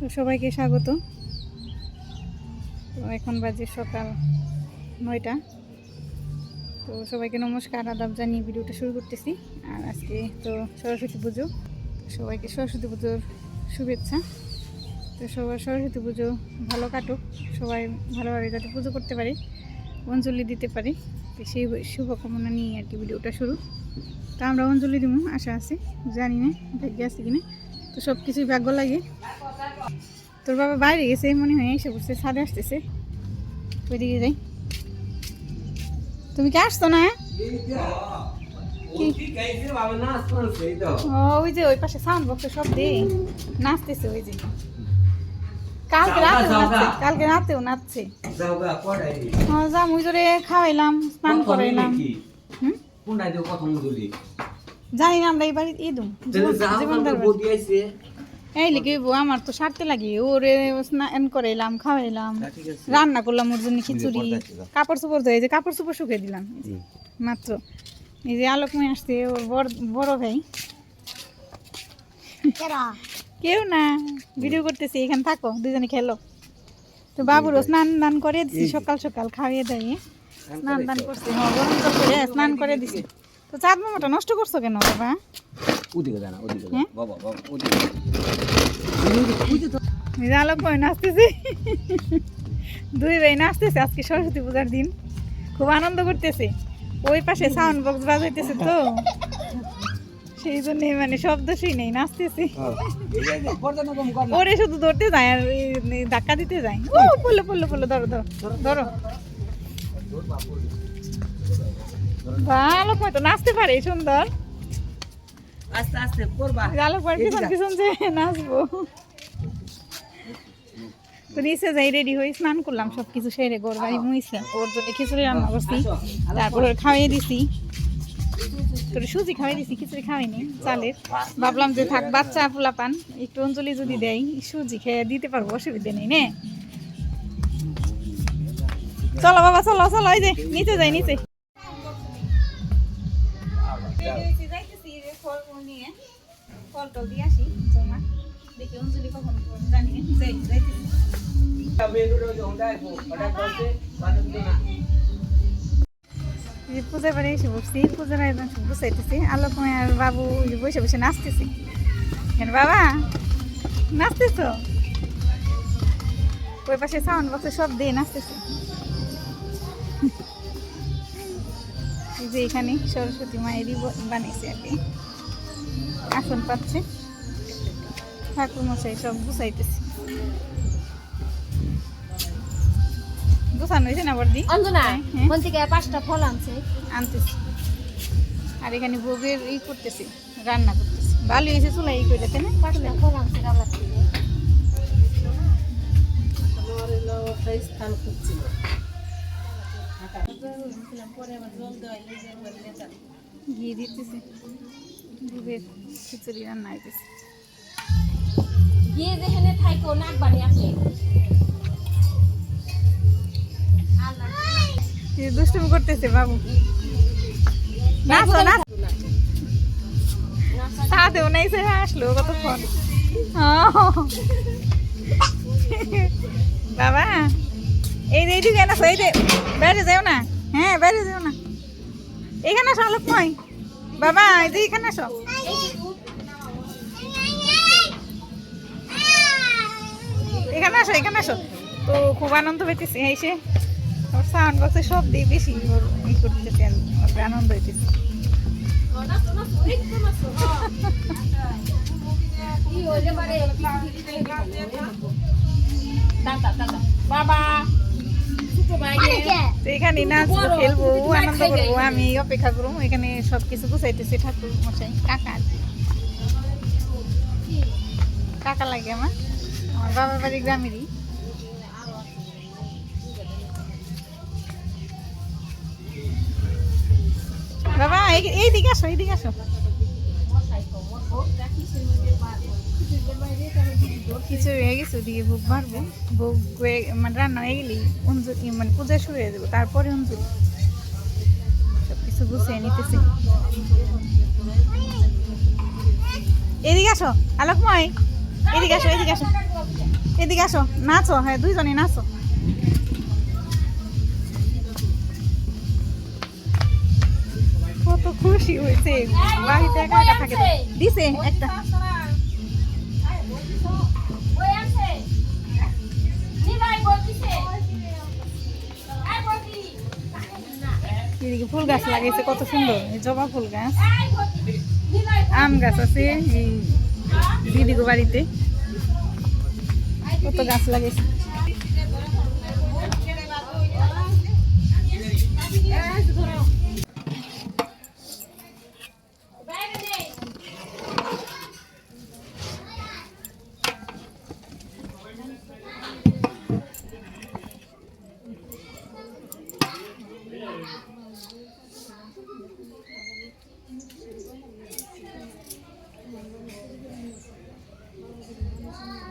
তো সবাইকে স্বাগত। তো এখন বাজে সকাল নয়টা। তো সবাইকে নমস্কার, আদাব জানিয়ে ভিডিওটা শুরু করতেছি। আর আজকে তো সরস্বতী পুজো। সবাইকে সরস্বতী পুজোর শুভেচ্ছা। তো সবার সরস্বতী পুজো ভালো কাটুক। সবাই ভালোভাবে যাতে পুজো করতে পারে, অঞ্জলি দিতে পারে। তো সেই শুভকামনা নিয়ে আর কি ভিডিওটা শুরু। তো আমরা অঞ্জলি দিব আশা আছে, জানি না, ভাগ্য আছে কিনা। তো সব কিছুই ভাগ্য লাগে। তোর বাবা বাইরে গেছে মনে হয় এসে বসছে ছাদে আসতেছে। ওইদিকে যাই। তুমি কি আসতো না? ওই যে ওই পাশে সাউন্ড বক্সে সব দে নাচতেছে ওই যে। কালকে রাতেও নাচছে কালকে রাতেও নাচছে। ওই জোরে খাওয়াইলাম স্নান করাইলাম। হুম? জানি না আমরা এবার ইদুম জীবনদার বাড়ি। এই লিখে বউ আমার তো সারতে লাগে ওরে স্নান করাইলাম খাওয়াইলাম রান্না করলাম ওর জন্য খিচুড়ি কাপড় চোপড় ধুয়ে যে কাপড় চোপড় শুকিয়ে দিলাম এই মাত্র। এই যে আলোকময় আসছে ওর বড় বড় ভাই। কেউ না ভিডিও করতেছি এখানে থাকো দুজনে খেলো। তো বাবুরও স্নান দান করে দিছি সকাল সকাল খাইয়ে দাইয়ে স্নান দান করছি। হ্যাঁ গরম করে স্নান করে দিছি। তো চাঁদ মামাটা নষ্ট করছ কেন বাবা? হ্যাঁ? এই যে। আলোকময় নাচতেছে। দুই ভাই নাচতেছে আজকে সরস্বতী পূজার দিন। খুব আনন্দ করতেছে। ওই পাশে সাউন্ড বক্স বাজাইতেছে তো। সেই জন্য মানে শব্দ শুই নেই নাচতেছে। ওরে শুধু ধরতে যায় আর ধাক্কা দিতে যায়। ও পড়ল পড়ল পড়ল ধরো ধরো ধরো। ভালো তো নাচতে পারে সুন্দর। আস্তে আস্তে করবা। ভালো পর পিছন পিছন যে নাচবো। তো নিচে যাই রেডি হয়ে স্নান করলাম সব কিছু সেরে গোর বাড়ি মুইছে। ওর জন্য খিচুড়ি রান্না করছি। তারপর খাওয়াই দিছি। তোর সুজি খাওয়াই দিছি খিচুড়ি খাওয়াইনি চালের। ভাবলাম যে থাক বাচ্চা পোলা পান একটু অঞ্জলি যদি দেয় সুজি খেয়ে দিতে পারব অসুবিধা নেই নে। চলো বাবা চলো চলো ওই যে নিচে যাই নিচে। পূজার বাড়ি এসে বসছি পূজার সব বসাইতেছি আলোকময় আর বাবু বসে বসে নাচতেছে কেন বাবা নাচতেছ ওই পাশে সাউন্ড বক্সে সব দিয়ে নাচতেছে যে এখানে সরস্বতী মায়েরই বানিয়েছে আর কি। আসন পাচ্ছে। ঠাকুর মশাই সব গুছাইতেছে। গুছানো হয়েছে না বর্দি অঞ্জনা হ্যাঁ। মন থেকে পাঁচটা ফল আনছে। আনতেছি। আর এখানে ভোগের ই করতেছি রান্না করতেছি। ভালো হয়েছে চুলা ই করে তাই না? পাঁচটা ফল আনছে থেকে ঘি দিতেছি। ভোগের খিচুড়ি রান্না হইতেছে। গিয়ে যেখানে নাক আপনি। দুষ্টুমি করতেছে বাবু। নাচো নাচ। সাথেও নাই সে আসলো কতক্ষণ। বাবা। এই যে এইদিকে না এই যে বাইরে যাও না। হ্যাঁ বাইরে যাও না। এখানে আসো আলোক নয় বাবা এই যে এখানে আসো এখানে আসো এখানে আসো তো খুব আনন্দ পেতেছি এসে ওর সাউন্ড বক্সে সব দিয়ে বেশি ওর ই করতেছে আনন্দ হইতেছে। বাবা। তো এখানে নাচবো খেলব আনন্দ করব আমি অপেক্ষা করব এখানে সব কিছু গুছাইতেছে ঠাকুর মশাই কাকা কাকা লাগে আমার আমার বাবার বাড়ি গ্রামেরই। বাবা এই- এইদিকে আসো এইদিকে আসো। খিচুড়ি হয়ে গেছে, ওদিকে ভোগ মারবো ভোগ মানে রান্না হয়ে গেলেই অঞ্জলি মানে পূজা শুরু হয়ে যাব, তারপরে অঞ্জলি সব কিছু গুছিয়ে নিতেছি। এদিকে আসো, আলোকময়। এদিকে আসো এদিকে আসো। এদিকে আসো, নাচো হ্যাঁ দুইজনে নাচো। কত খুশি হয়েছে। বাড়িতে একা একা থাকে। দিছে একটা। এদিকে ফুল গাছ লাগিয়েছে কত সুন্দর। জবা ফুল গাছ। আম গাছ আছে এই দিদিগো বাড়িতে। কত গাছ লাগিয়েছে বাইরে নেই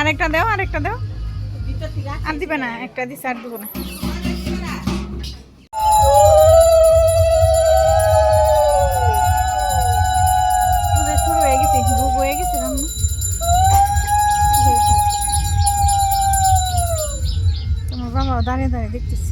আরেকটা দাও আরেকটা দাও। আর দিবে না একটা দিস আর দিব না। শুরু হয়ে গেছে ভোগ হয়ে গেছে তোমার বাবা দাঁড়িয়ে দাঁড়িয়ে দেখতেছি।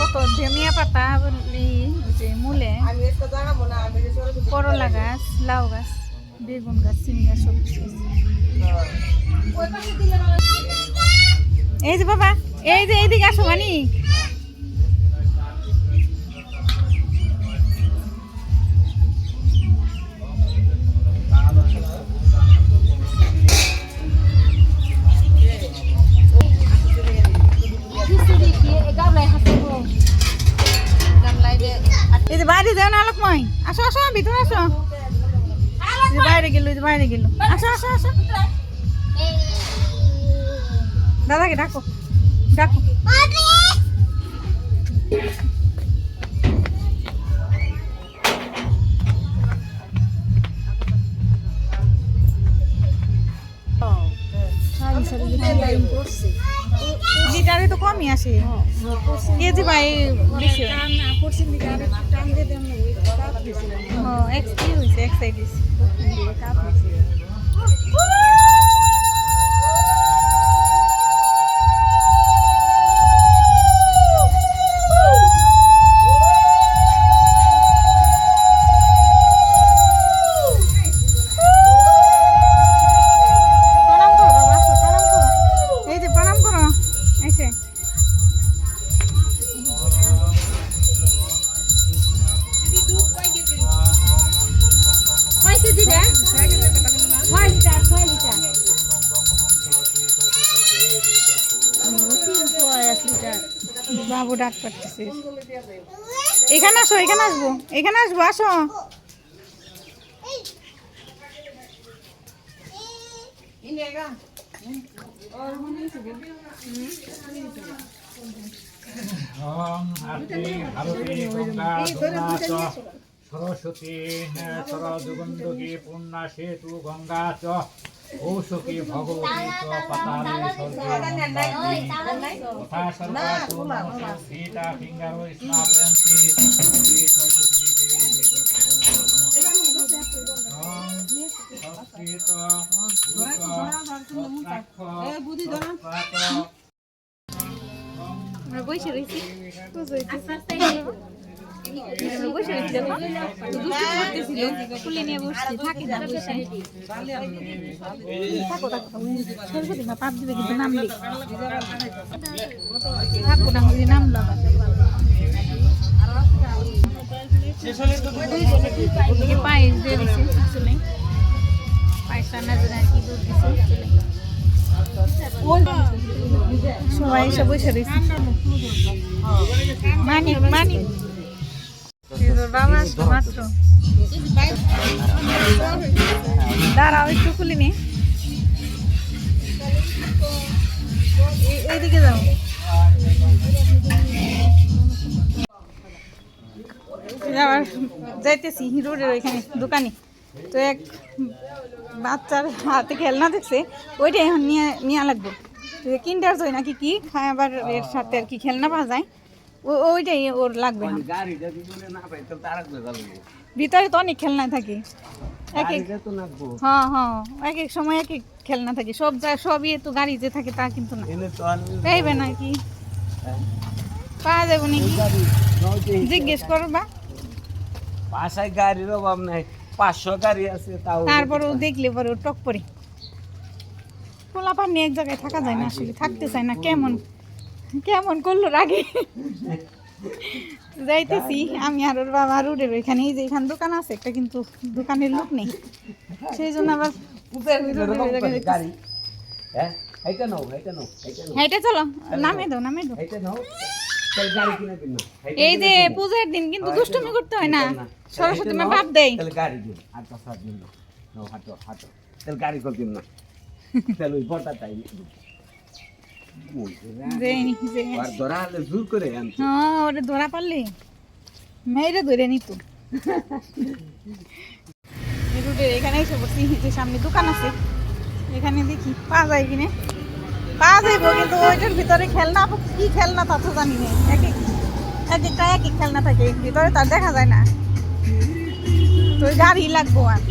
কত ধেমিয়া পাতা বলি যে মূলে। করলা গাছ, লাউ গাছ, বেগুন গাছ সিম গাছ সব এই যে বাবা, এই যে এইদিকে আসো মানি আসো আসো, ভিতরে আসো। বাইরে গেল বাইরে গেল। আসো আসো আসো। দাদাকে ডাকো ডাকো। লিটারে তো কমই আসে। কেজি ভাই বেশি হয়। ও এক্স কি হয়েছে এক্স সাইডিস প্রণাম বাবু ডাক পাচ্ছে এখানে আসো, এখানে আসব এখানে আসব, আসো। সরস্বতী সরদুগন্ধকী পূর্ণা সেতু গঙ্গা চ কৌশকী ভগবতী পাতালে তথা সর্বাসু সীতা ফিঙ্গারো স্নাপয়ন্তি শ্রী সরস্বতী দেবী আমরা বসে রয়েছি। আস্তে আস্তে। আমরা বসে দুষ্টুমি করতেছিল কুলে নিয়ে বসছি থাকি না বসে সরস্বতী মা পাপ দিবে কিন্তু নামলি থাকো না ওই নামলো আবার। পায়েস দিয়ে দিছে চলে পায়েস রান্না করে আর কি দুধ দিছে চলে সবাই এসে মানিক মানিক দাঁড়াও একটু খুলে নি। এইদিকে যাও। আবার যাইতেছি রোডের ওইখানে দোকানে। তো এক বাচ্চার হাতে খেলনা দেখছে, ওইটাই এখন নিয়ে নিয়ে লাগবে। কিন্ডার জয় নাকি কি? খায় আবার এর সাথে আর কি খেলনা পাওয়া যায়। ওইটাই ওর লাগবে না। ভিতরে তো অনেক খেলনা থাকে। এক এক হ্যাঁ হ্যাঁ এক এক সময় এক এক খেলনা থাকে। সব জায়গায় সবই তো গাড়ি যে থাকে তা কিন্তু না। এনে তো আর পাইবে নাকি? পাওয়া যাবে নাকি? জিজ্ঞেস করবা। বাসায় গাড়ির অভাব নাই। পাঁচশো গাড়ি আছে তাও তারপরেও দেখলে পরে ও টক পরে। খোলা পানি এক জায়গায় থাকা যায় না আসলে থাকতে চায় না কেমন? কেমন করল রাগে? যাইতেছি আমি আর ওর বাবা রোডের ওইখানে এই যে এখানে দোকান আছে একটা কিন্তু দোকানের লোক নেই। সেই জন্য আবার গাড়ি। হ্যাঁ এইটা নাও এইটা নাও এইটা নাও। হেঁটে চলো নামে দাও নামে দাও। এইটা নাও। তাহলে গাড়ি কিনে দিন না এই যে পূজার দিন কিন্তু দুষ্টুমি করতে হয় না। সরস্বতী মা বাপ দেয়। গাড়ি দিন আর হাঁটো হাঁটো। তাহলে গাড়ি করে দিন না? তাহলে ওই বটা তাই দেয়নি যে আর ধরা হলে জোর করে আনছে হ্যাঁ ওটা ধরা পারলে? মেয়েরে ধরে নিত রুটের এখানে এসে পড়ছি যে সামনে দোকান আছে। এখানে দেখি যায় কিনে যাইব কিন্তু ওইটার ভিতরে খেলনা কি খেলনা তা তো জানি না। এক এক এক একটা এক এক খেলনা থাকে ভিতরে তার দেখা যায় না। তো গাড়ি লাগবো আর।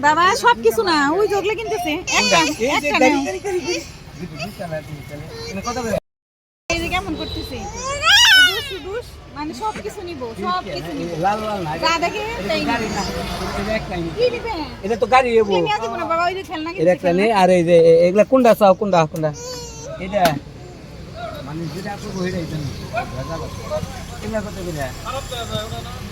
বাবা সব কিছু না ওই জগলে কিনতেছে। একটা একটা নাও। এই যে কেমন করতেছে? মানে সব কিছু নিব সব কিছু নিব। লাল লাল না যা দেখে তাই গাড়ি না এটা একটা নি। কি নিবে এটা তো গাড়ি এবো। কিনে দিব না বাবা ওই যে খেলনা এটা একটা নেই আর এই যে এগুলা কোনটা চাও কোনটা কোনটা এটা মানে যেটা করব এটা এটা এগুলা কত করে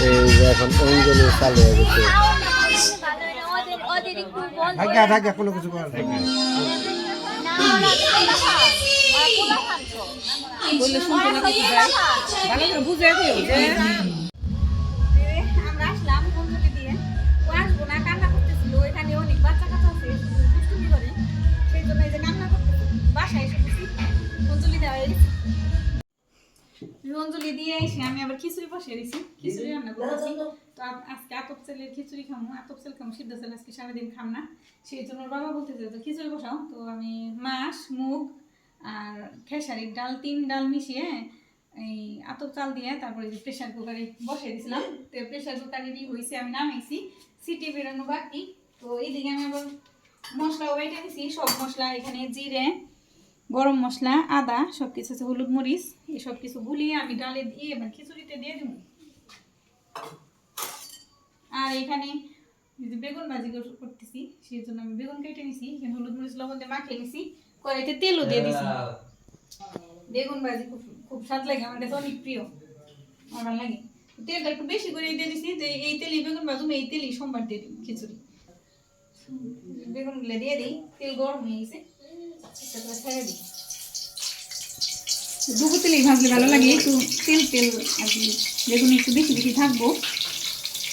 এই যে এখন অঞ্জলি চালু হয়ে গেছে। থাকা থাকা কোনো কিছু করার বললে শুনতে না কিছু যায় বুঝে অঞ্জলি দিয়ে এসে আমি আবার খিচুড়ি বসিয়ে দিয়েছি খিচুড়ি রান্না করেছি তো আজকে আতপ চালের খিচুড়ি খামো আতপ চাল খামো সিদ্ধ চাল আজকে সারাদিন খাম না। সেই জন্য ওর বাবা বলতেছে তো খিচুড়ি বসাও। তো আমি মাছ মুগ আর খেসারির ডাল তিন ডাল মিশিয়ে এই আতপ চাল দিয়ে তারপরে যে প্রেশার কুকারে বসিয়ে দিয়েছিলাম তো প্রেশার কুকারে দিয়ে হয়েছে আমি নামাইছি। সিটি বেরোনো বাকি। তো এইদিকে আমি আবার মশলাও বেটে দিছি। সব মশলা এখানে জিরে গরম মশলা, আদা সব কিছু আছে, হলুদ মরিচ, এই সব কিছু গুলিয়ে আমি ডালে দিয়ে এবার খিচুড়িতে দিয়ে দেবো। আর এখানে বেগুন ভাজি করতেছি সেই জন্য আমি বেগুন কেটে নিছি, এখানে হলুদ মরিচ, লবণ দিয়ে মাখিয়ে নিছি, কড়াইতে তেলও দিয়ে দিছি। বেগুন ভাজি খুব স্বাদ লাগে, আমার কাছে অনেক প্রিয়, আমার লাগে। তেলটা একটু বেশি করে দিয়ে দিছি, যে এই তেলই বেগুন ভাজুম, এই তেলই সোমবার দিয়ে দিই খিচুড়ি। বেগুনগুলো দিয়ে দিই, তেল গরম হয়ে গেছে। দুপুর তেলেই ভাজলে ভালো লাগে। একটু তেল তেল আর কি, বেগুন একটু বেশি বেশি থাকব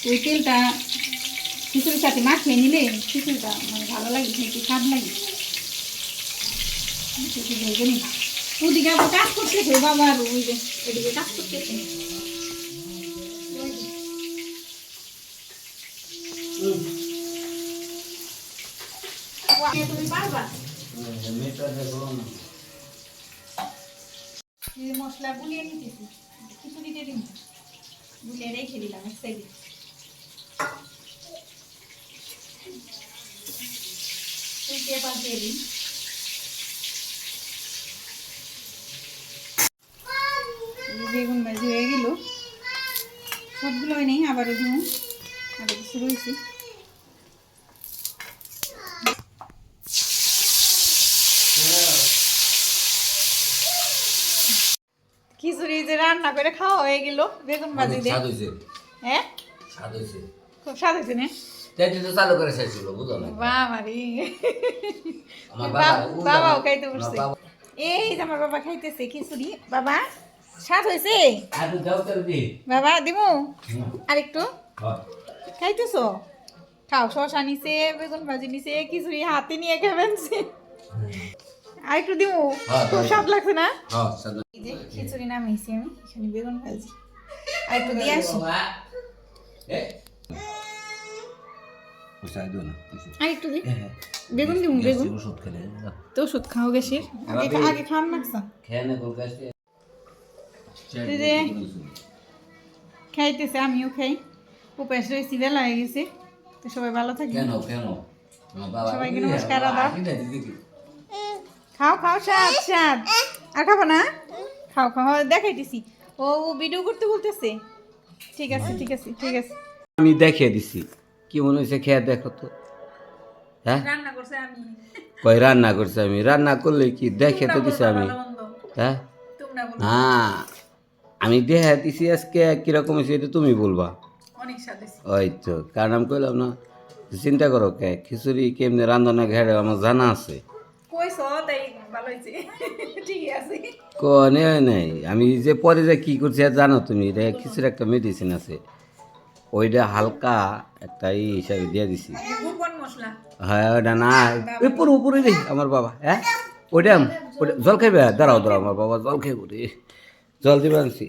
ওই তেলটা খিচুড়ির সাথে মাখিয়ে নিলে খিচুড়িটা মানে ভালো লাগে একটু স্বাদ লাগে। ওদিকে আবার কাজ করতেছে, বাবা আর ওই যে এদিকে কাজ করতেছে তুমি পারবা এই মশলা গুলিয়ে নিতেছি খিচুড়িতে দিন। গুলিয়ে রেখে দিলাম দিন। বেগুন ভাজি হয়ে গেল। সবগুলো নেই, আবারও দিব আবার কিছু রয়েছে খিচুড়ি যে রান্না করে খাওয়া হয়ে গেল বেগুন ভাজি দিয়ে। হ্যাঁ? স্বাদ হয়েছে? খুব স্বাদ হয়েছে না? তো চালু করে শেষছিল বুঝো না। বাবারি। আমার বাব- বাবা বাবাও খাইতে বসছে। এই যে আমার বাবা খাইতেছে খিচুড়ি। বাবা স্বাদ হয়েছে? বাবা দিমু? হুম। আরেকটু। হ্যাঁ। খাইতেছো? খাও শশা নিছে বেগুন ভাজি নিছে খিচুড়ি হাতে নিয়ে খাবেন আরেকটু দিমু? হ্যাঁ, খুব স্বাদ লাগছে না? হ্যাঁ, এই যে খিচুড়ি নামিয়েছি আমি এখানে বেগুন ভাজি। আরেকটু দিয়ে আসি। আরেকটু দি। হ্যাঁ। বেগুন দিমু বেগুন। ওষুধ খেলে, তো ওষুধ খাও গেছির আগে আগে খান নাকছা খেয়ে নে, গোল গ্যাসে। খাইতেছে আমিও খাই। উপাস রয়েছি বেলা হয়ে গেছে। তো সবাই ভালো থাকি কেন কেন? সবাইকে নমস্কার। খাও খাও স্বাদ স্বাদ। আর খাব না? খাও খাও হ্যাঁ, দেখাইতেছি। ও ও ভিডিও করতে বলতেছে। ঠিক আছে ঠিক আছে ঠিক আছে। আমি দেখিয়ে দিছি। কি মনে হয়েছে খেয়ে দেখো তো। হ্যাঁ? রান্না করছে আমি। কই রান্না করছে আমি? রান্না করলে কি? দেখে তো দিছি আমি। হ্যাঁ? তোমরা বলো। না আমি দেখে দিছি আজকে কীরকম হয়েছে এটা তুমি বলবা। ওই তো কারণ আমি কইলাম না চিন্তা করো কে? খিচুড়ি কেমনি রান্ধনা ঘেড়ে আমার জানা আছে। কনে নাই আমি যে পরে যে কি করছি জানো তুমি এটা কিছুর একটা মেডিসিন আছে। ওইটা হালকা একটা ই হিসাবে দিয়ে দিছি। হ্যাঁ ওইটা না ওই পুরো উপরে রে আমার বাবা হ্যাঁ? ওইটা ওইটা জল খাইবে? দাঁড়াও দাঁড়াও আমার বাবা জল খাইব রে। জল দিবে আনছি।